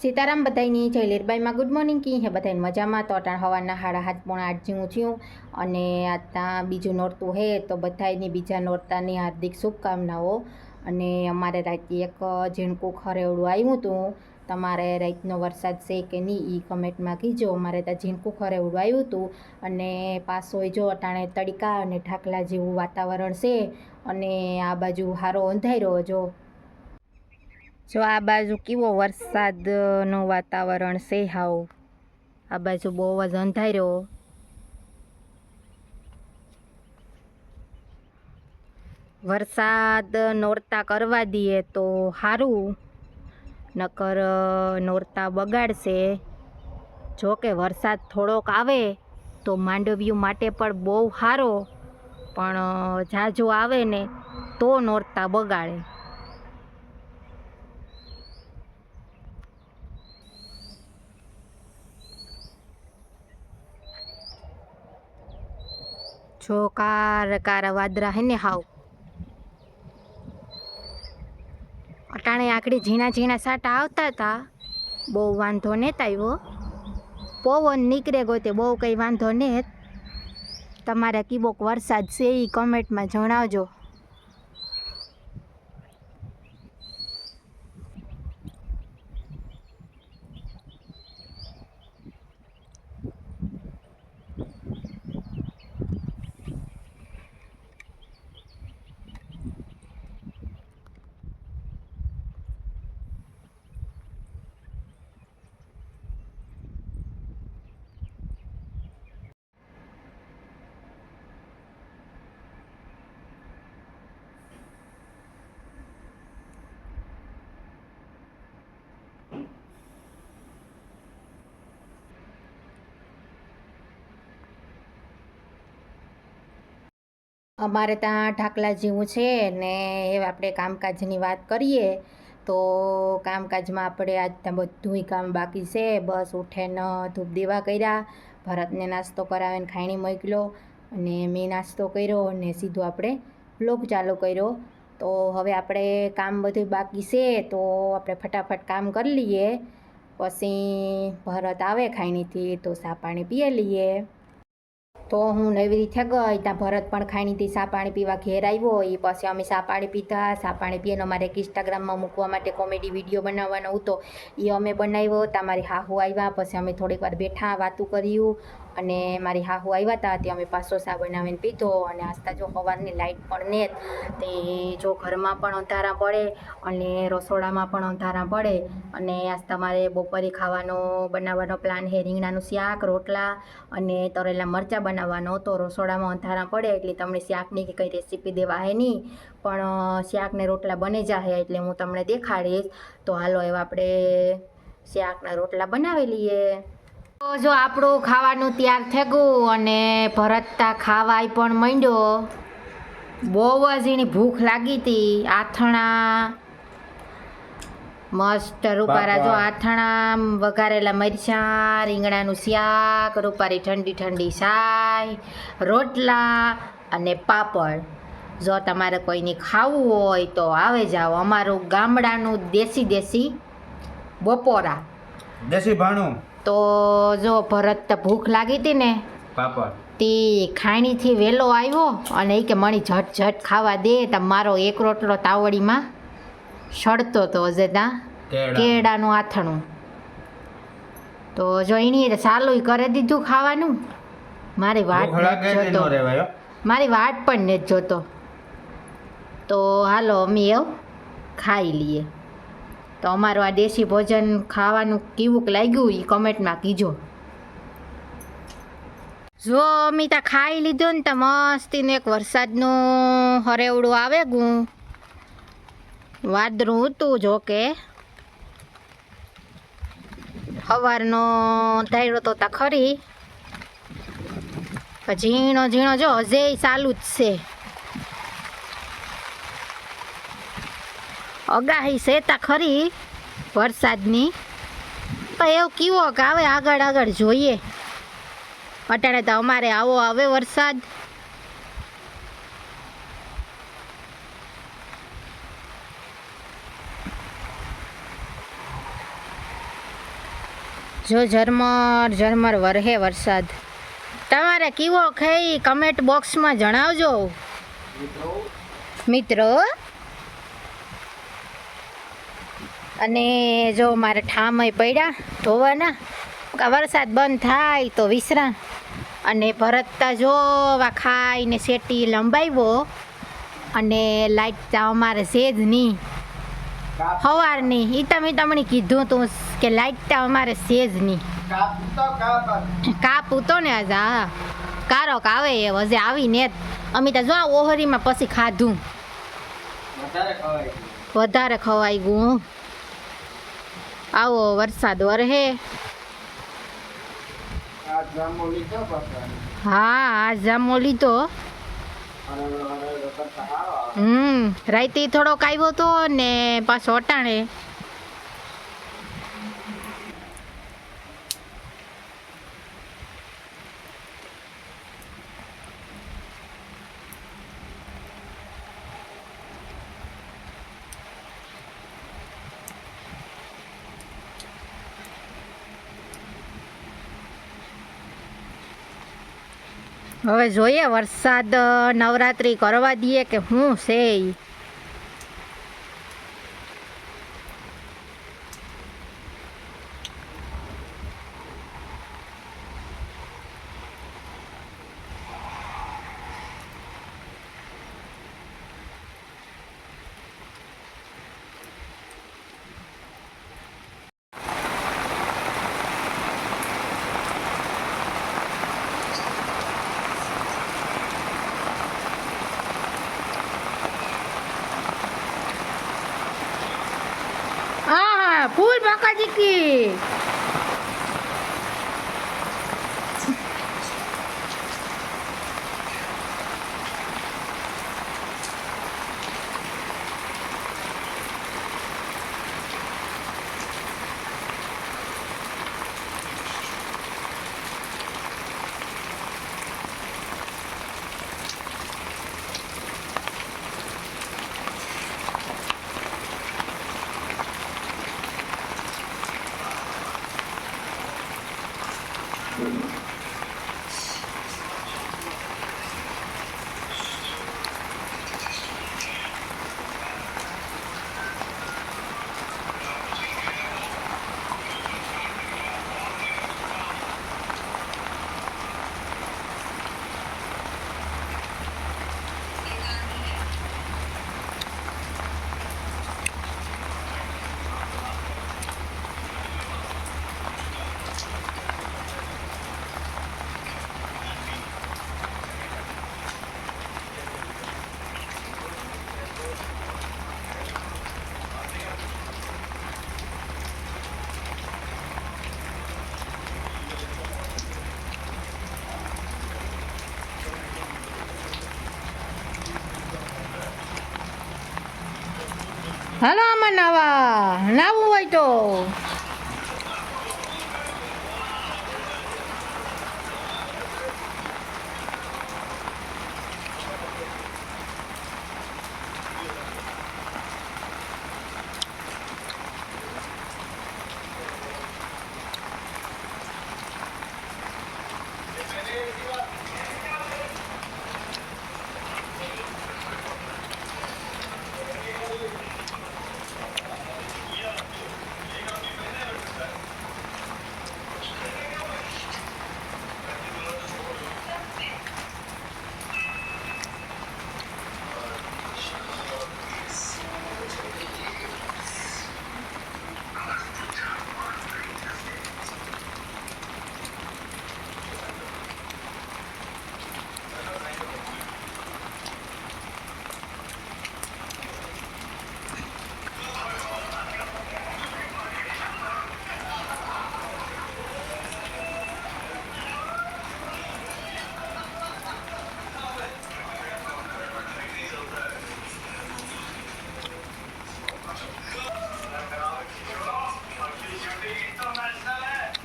સીતારામ બધાઈની જય લીરબાઈમાં. Good morning કી હે બધાને મજામાં? તો અટાણ હવાના હાડા હાથ પોણા આઠ જેવું થયું. અને આજના બીજું નોરતું હે, તો બધાની બીજા નોરતાની હાર્દિક શુભકામનાઓ. અને અમારે રાતે એક ઝીણકું ખરેવડું આવ્યું હતું. તમારે રાતનો વરસાદ છે કે નહીં એ કમેન્ટમાં કીજો. અમારે ત્યાં ઝીણકું ખરેવડું આવ્યું હતું. અને પાછો જો અટાણે તડકા અને ઢાકલા જેવું વાતાવરણ છે, અને આ બાજુ હારો અંધાર્યો જો. જો આ બાજુ કેવો વરસાદનું વાતાવરણ છે હાવ. આ બાજુ બહુ જ અંધાર્યો. વરસાદ નોરતા કરવા દઈએ તો સારું નકર નોરતા બગાડશે. જો કે વરસાદ થોડોક આવે તો માંડવ્યું માટે પણ બહુ સારો પણ જાજો આવે ને તો નોરતા બગાડે. જો કાર કાર વાદરા હે ને હાવ. અટાણે આકડી ઝીણા ઝીણા સાટા આવતા હતા બહુ વાંધો નહોતો આવ્યો. પવન નીકળે ગોતે બહુ કંઈ વાંધો નહીં તમારા કીબોક વરસાદ છે એ કમેન્ટમાં જણાવજો. અમારે ત્યાં ઢાકલા જેવું છે ને આપણે કામકાજની વાત કરીએ, તો કામકાજમાં આપણે આજ ત્યાં બધુંય કામ બાકી છે. બસ ઉઠીને ધૂપ દીવા કર્યા, ભરતને નાસ્તો કરાવીને ખાયણી મોકલ્યો અને મેં નાસ્તો કર્યો અને સીધો આપણે બ્લોગ ચાલુ કર્યો. તો હવે આપણે કામ બધું બાકી છે, તો આપણે ફટાફટ કામ કરી લઈએ. પછી ભરત આવે ખાયણીથી તો સા પાણી પીએ લઈએ. તો હું નવી રીતે ગઈ, ત્યાં ભરત પણ ખાણીથી સા પાણી પીવા ઘેર આવ્યો, એ પછી અમે સા પાણી પીધા, સા પાણી પીને અમારે એક ઇન્સ્ટાગ્રામમાં મૂકવા માટે કોમેડી વીડિયો બનાવવાનો હતો, એ અમે બનાવ્યો, ત્યાં મારી હાહુ આવ્યા, પછી અમે થોડીક વાર બેઠા, વાતું કર્યું અને મારી હાહુ આવ્યા હતા ત્યાં અમે પાછો સા બનાવીને પીધો અને આસ્તા જો સવારની લાઇટ પણ ને તે જો ઘરમાં પણ અંધારા પડે અને રસોડામાં પણ અંધારા પડે અને આસ્તા મારે બપોરે ખાવાનો, બનાવવાનો પ્લાન છે, રીંગણાનું શાક, રોટલા અને તરેલા મરચાં બનાવવાનો હતો રસોડામાં અંધારા પડે એટલે તમને શાકની કે કંઈ રેસીપી દેવા હે નહીં, પણ શાકને રોટલા બની જાહે એટલે હું તમને દેખાડીશ. તો હાલો એવા આપણે શાકના રોટલા બનાવી લઈએ. તો જો આપણું ખાવાનું તૈયાર થઈ ગયું અને ભરતતા ખાવાય પણ માંડ્યો. બહુ જ એની ભૂખ લાગી હતી. આથણા મસ્ત રૂપારા જો આથણા વઘારેલા મરચાં રીંગણાનું શાક રૂપારી ઠંડી ઠંડી સાય રોટલા અને પાપડ. જો તમારે કોઈને ખાવું હોય તો આવે જાઓ. અમારું ગામડાનું દેશી દેશી બપોરા. દેશી ભાણું. તો જો ભરત ભૂખ લાગી હતી ને પાપડ. તે ખાણીથી વહેલો આવ્યો અને એ કે મણી ઝટ ઝટ ખાવા દે તો મારો એક રોટલો તાવડીમાં સડતો હતો હજે ત્યાં કેળાનું. આથણું. તો જો એની સાલું કરી દીધું ખાવાનું. મારી વાટ નો જોતો મારી વાટ પણ નથી જોતો. તો હાલો અમે એવું ખાઈ લઈએ. તો અમારું આ દેશી ભોજન ખાવાનું કેવું લાગ્યું એ કોમેન્ટમાં કીજો. જો અમિતા ખાઈ લીધું ને તો મસ્તીને એક વરસાદનું હરેવડું આવે ગું વાદળું હતું જોકે સવારનો ધાર્યો તો તા ખરી. ઝીણો ઝીણો જો હજે ચાલુ જ છે. અગાહી છે ખરી વરસાદની. તો એવું કીવો કે આવે આગળ આગળ જોઈએ. અટાણે તો અમારે આવો આવે વરસાદ. જો ઝરમર ઝરમર વરહે વરસાદ. તમારે કીવો ખાઈ કમેન્ટ બોક્સમાં જણાવજો. મિત્રો? અને જો મારે ઠામય પડ્યા ધોવાના કે વરસાદ બંધ થાય તો વિસરા અને ભરતતા જોવા ખાઈને શેટી લંબાવ્યો અને લાઈટ તો અમારે છે જ નહીં સવારની ઈ તમે તમને કીધું તું કે લાઈટ તો અમારે છે જ નહીં કાપ ઉતો ને આજ હા. કારોક આવે એ હજે આવીને જ. અમે તો જો ઓહરીમાં પછી ખાધું. વધારે ખવાઈ ગયું. આવો વરસાદ વરહે. હા આ જામો લીધો. હમ રાઈતે થોડોક આવ્યો તો ને પાછો અટાણે. હવે જોઈએ વરસાદ નવરાત્રિ કરવા દઈએ કે શું છે ઈ હા હાલો આમાં નાવા નાવું હોય તો.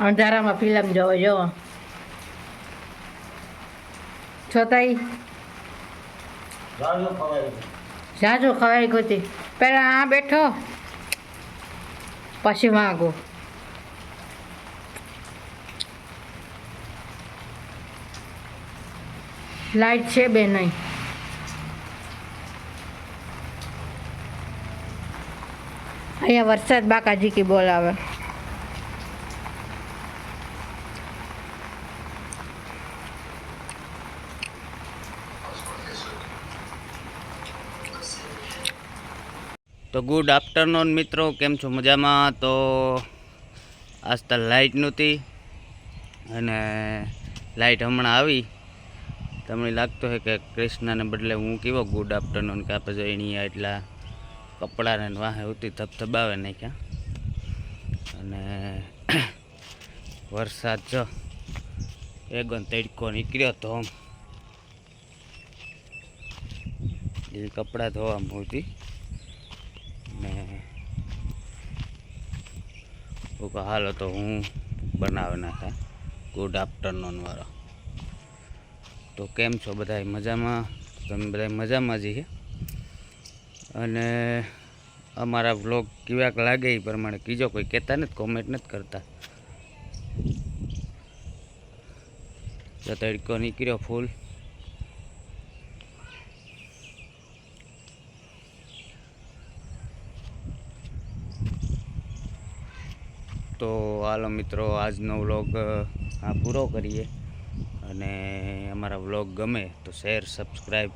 અંધારામાં ફિલ્મ જોવો જોવો. છતાંય જાજો ખવાઈ ગોતી પહેલાં આ બેઠો પછી માગો લાઈટ છે બે નહીં. અહીંયા વરસાદ બાકાજી કી બોલાવે. તો ગુડ આફ્ટરનૂન મિત્રો, કેમ છો મજામાં? તો આજ તો લાઇટ નહોતી અને લાઇટ હમણાં આવી. તમને લાગતો હોય કે કૃષ્ણને બદલે હું કેવો ગુડ આફ્ટરનૂન કે આપણે એની એટલા કપડાને વાહે ઉતી ધબધબાવે નાખ્યા અને વરસાદ જો એગન તડકો નીકળ્યો તો એ કપડાં ધોવામાં હોતી ને હાલો તો હું બનાવી નાખા ગુડ આફ્ટરનૂન વાળો. તો કેમ છો બધા મજામાં? તમે બધા મજામાં જઈએ અને અમારા વ્લોગ કેવાક લાગે એ પ્રમાણે કીજો કોઈ કહેતા નથી કોમેન્ટ નથી કરતા. જો તડકો નીકળ્યો ફૂલ. તો હાલો મિત્રો, આજનો વ્લોગ આ પૂરો કરીએ. અને અમારા વ્લોગ ગમે તો શેર સબસ્ક્રાઈબ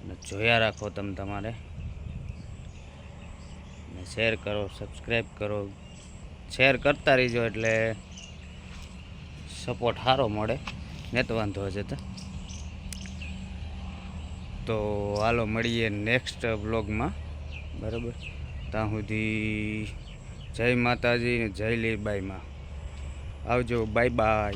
અને જોયા રાખો તમે તમારે. શેર કરો સબસ્ક્રાઈબ કરો. શેર કરતા રહીજો એટલે સપોર્ટ સારો મળે. ને તો વાંધો હશે તો. તો હાલો મળીએ નેક્સ્ટ બ્લોગમાં બરાબર? ત્યાં સુધી જય માતાજી જય લીબાઈમાં આવજો બાય બાય.